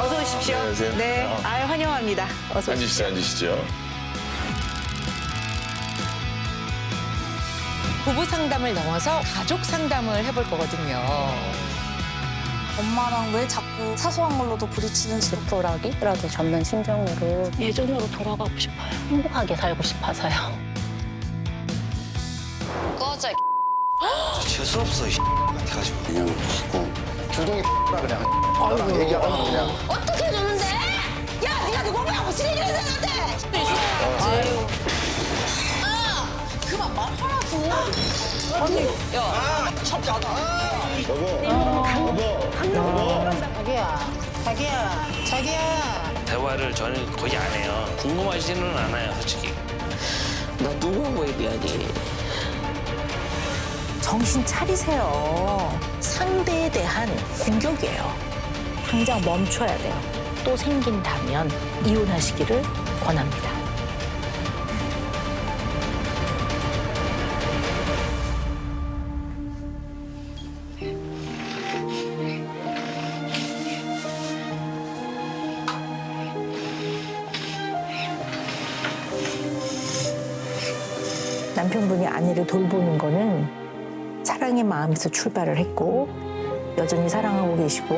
어서 오십시오. 안녕하세요. 네, 어. 아 환영합니다. 어서 오십시오. 앉으시죠, 앉으시죠. 부부 상담을 넘어서 가족 상담을 해볼 거거든요. 엄마랑 왜 자꾸 사소한 걸로도 부딪히는지 르프라기라도 접는 심정으로 예전으로 돌아가고 싶어요. 행복하게 살고 싶어서요. 재수 없어 이 가지고 그냥 자꾸 주둥이 그냥 나랑 얘기하다가 그냥 어떻게 해줬는데? 야, 네가 누구 보야 무슨 얘기를 했는데? 아유. 아, 그만 말하라고. 자기야, 자기야, 자기야. 대화를 저는 거의 안 해요. 궁금하지는 않아요, 솔직히. 정신 차리세요. 상대에 대한 공격이에요. 당장 멈춰야 돼요. 또 생긴다면 이혼하시기를 권합니다. 남편분이 아내를 돌보는 거는 사랑의 마음에서 출발을 했고 여전히 사랑하고 계시고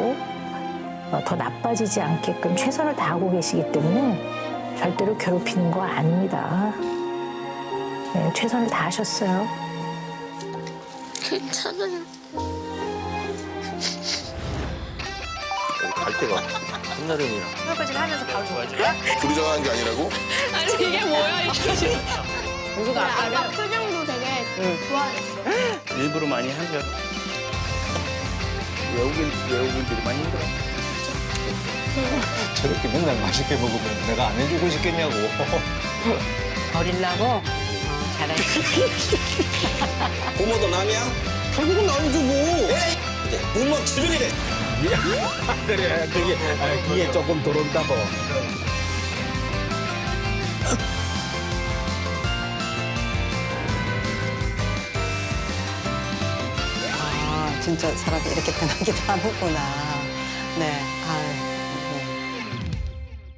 어, 더 나빠지지 않게끔 최선을 다하고 계시기 때문에 절대로 괴롭히는 거 아닙니다. 네, 최선을 다하셨어요. 괜찮아요. 갈 데가 한나름이랑. 설거지를 하면서 바로 둘이 정하는 게 아니라고? 아까 표정도 되게 좋아했어. 일부러 많이 한 거. 외국인, 외국인들이 많이 힘들어. 저렇게 맨날 맛있게 먹으면 내가 안 해주고 싶겠냐고. 버릴라고 부모도 남이야? 결국은 남이죠 뭐 부모 주변이래 그래, 그게, 아, 그게 조금 들어온다고. 진짜 사람이 이렇게 변하기도 하는구나. 네. 아유.